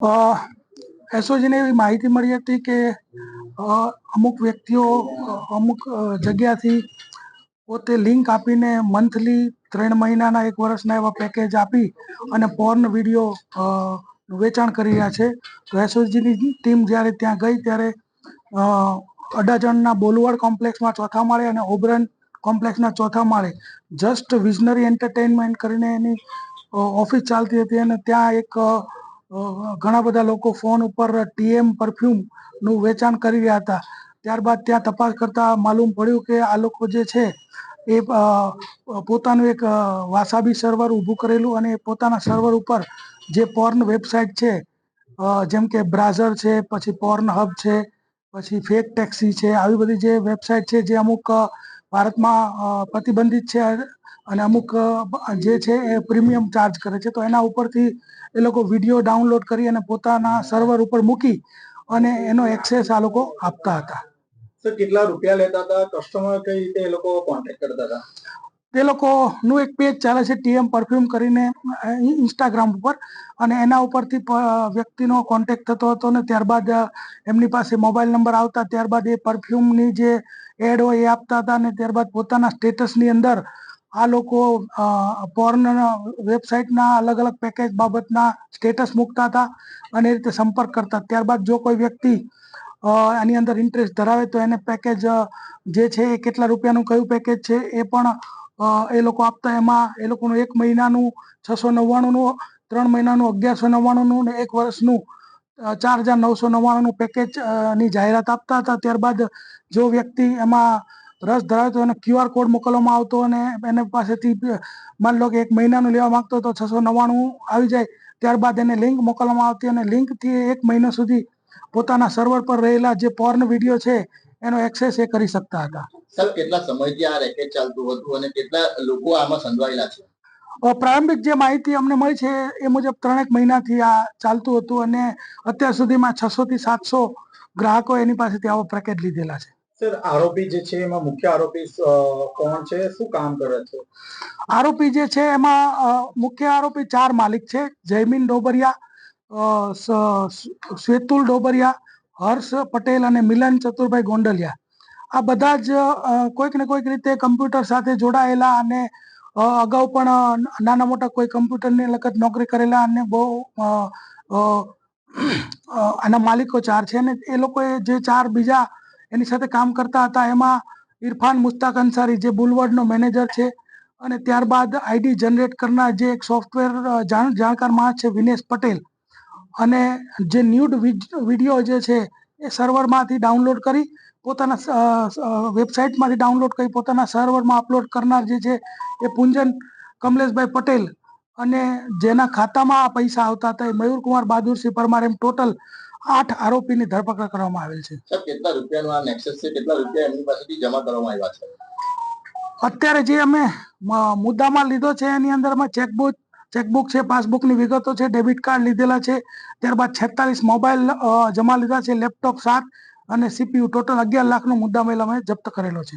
એસઓજીને એવી માહિતી મળી હતી કે અમુક વ્યક્તિઓ, અમુક જગ્યાથી પોતે લિંક આપીને મંથલી ત્રણ મહિનાના એક વર્ષના એવા પેકેજ આપી અને પોર્ન વીડિયો વેચાણ કરી રહ્યા છે. તો એસઓજીની ટીમ જ્યારે ત્યાં ગઈ ત્યારે અડાજણના બોલવાડ કોમ્પ્લેક્સમાં ચોથા માળે અને ઓબરન કોમ્પ્લેક્સના ચોથા માળે જસ્ટ વિઝનરી એન્ટરટેનમેન્ટ કરીને એની ઓફિસ ચાલતી હતી અને ત્યાં એક ઘણા બધા લોકો ફોન ઉપર ટીએમ પરફ્યુમનું વેચાણ કરી રહ્યા હતા. ત્યારબાદ ત્યાં તપાસ કરતા માલુમ પડ્યું કે આ લોકો જે છે એ પોતાનું એક વાસાબી સર્વર ઊભું કરેલું અને પોતાના સર્વર ઉપર જે પોર્ન વેબસાઇટ છે જેમ કે બ્રાઝર છે, પછી પોર્ન હબ છે, પછી ફેક ટેક્સી છે, આવી બધી જે વેબસાઇટ છે, જે અમુક ભારતમાં પ્રતિબંધિત છે અને અમુક જે છે એ પ્રીમિયમ ચાર્જ કરે છે. તો એના ઉપરથી એ લોકો વીડિયો ડાઉનલોડ કરી અને પોતાના સર્વર ઉપર મૂકી અને એનો એક્સેસ આ લોકો આપતા હતા. કેટલા રૂપિયા લેતા હતા? કસ્ટમર કઈ રીતે એ લોકો કોન્ટેક્ટ કરતા હતા? તે લોકોનું એક પેજ ચાલે છે ટીએમ પરફ્યુમ કરીને ઇન્સ્ટાગ્રામ ઉપર. અને એના ઉપરથી વ્યક્તિનો કોન્ટેક્ટ થતો હતો ને ત્યારબાદ એમની પાસે મોબાઈલ નંબર આવતા, ત્યારબાદ એ પરફ્યુમની જે એડ હોય એ આપતા હતા અને ત્યારબાદ પોતાના સ્ટેટસની અંદર આ લોકો પોર્ન વેબસાઇટના અલગ અલગ પેકેજ બાબતના સ્ટેટસ મૂકતા હતા અને એ રીતે સંપર્ક કરતા. ત્યારબાદ જો કોઈ વ્યક્તિ એની અંદર ઇન્ટરેસ્ટ ધરાવે તો એને પેકેજ જે છે એ કેટલા રૂપિયાનું કયું પેકેજ છે એ પણ એ લોકો આપતા એમાં એ લોકોનું એક મહિનાનું છસો નવ્વાણુંનું, ત્રણ મહિનાનું અગિયારસો નવ્વાણુંનું ને એક વર્ષનું ચાર હજાર નવસો નવ્વાણુંનું પેકેજની જાહેરાત આપતા હતા. ત્યારબાદ જો વ્યક્તિ એમાં રસ ધરાવતો એને ક્યુઆર કોડ મોકલવામાં આવતો અને એને પાસેથી માની લો કે એક મહિનાનું લેવા માંગતો તો છસો નવ્વાણું આવી જાય. ત્યારબાદ એને લિંક મોકલવામાં આવતી અને લિંકથી એક મહિના સુધી પોતાના સર્વર પર રહેલા જે પોર્ન વીડિયો છે એનો એક્સેસ એ કરી શકતા હતા. સર કેટલા સમયથી આ રેકેટ ચાલતું હતું અને કેટલા લોકો આમાં સંડવાયેલા છે? પ્રારંભિક જે માહિતી અમને મળી છે એ મુજબ ત્રણેક મહિનાથી આ ચાલતું હતું અને અત્યાર સુધીમાં છસો થી સાતસો ગ્રાહકો એની પાસેથી આવો પેકેજ લીધેલા છે. સર આરોપી જે છે એમાં મુખ્ય આરોપી કોણ છે? શું કામ કરે છે? આરોપી જે છે એમાં મુખ્ય આરોપી ચાર માલિક છે. જયમીન ડોબરિયા શ્વેતુલ ડોબરિયા હર્ષ પટેલ અને મિલન ચતુરભાઈ ગોંડલિયા. આ બધા જ કોઈક ને કોઈક રીતે કમ્પ્યુટર સાથે જોડાયેલા અને અગાઉ પણ નાના મોટા કોઈ કમ્પ્યુટરની લગત નોકરી કરેલા અને બહુ આના માલિકો ચાર છે અને એ લોકોએ જે ચાર બીજા એની સાથે કામ કરતા હતા એમાં ઇરફાન મુસ્તાક અંસારી જે બુલવર્ડનો મેનેજર છે અને ત્યારબાદ આઈડી જનરેટ કરનાર જે એક સોફ્ટવેર જાણ જાણકાર માણસ છે વિનેશ પટેલ અને જે ન્યૂડ વીડિયો જે છે એ સર્વરમાંથી ડાઉનલોડ કરી પોતાના વેબસાઇટમાંથી ડાઉનલોડ કરી પોતાના સર્વરમાં અપલોડ કરનાર જે છે એ પુંજન કમલેશભાઈ પટેલ અને જેના ખાતામાં આ પૈસા આવતા હતા એ મયુરકુમાર બહાદુરસિંહ પરમાર એમ ટોટલ આઠ આરોપીની ધરપકડ કરવામાં આવેલ છે. કેટલા રૂપિયાનું આ નેક્સસ છે? કેટલા રૂપિયા એમની પાસેથી જમા કરવામાં આવ્યા છે? અત્યારે જે અમે મુદ્દામાં લીધો છે એની અંદરમાં ચેકબુક ચેકબુક છે પાસબુકની વિગતો છે ડેબિટ કાર્ડ લીધેલા છે, ત્યારબાદ છેતાલીસ મોબાઈલ જમા લીધા છે લેપટોપ સાત અને સીપીયુ ટોટલ અગિયાર લાખનો મુદ્દામાલ અમે જપ્ત કરેલો છે.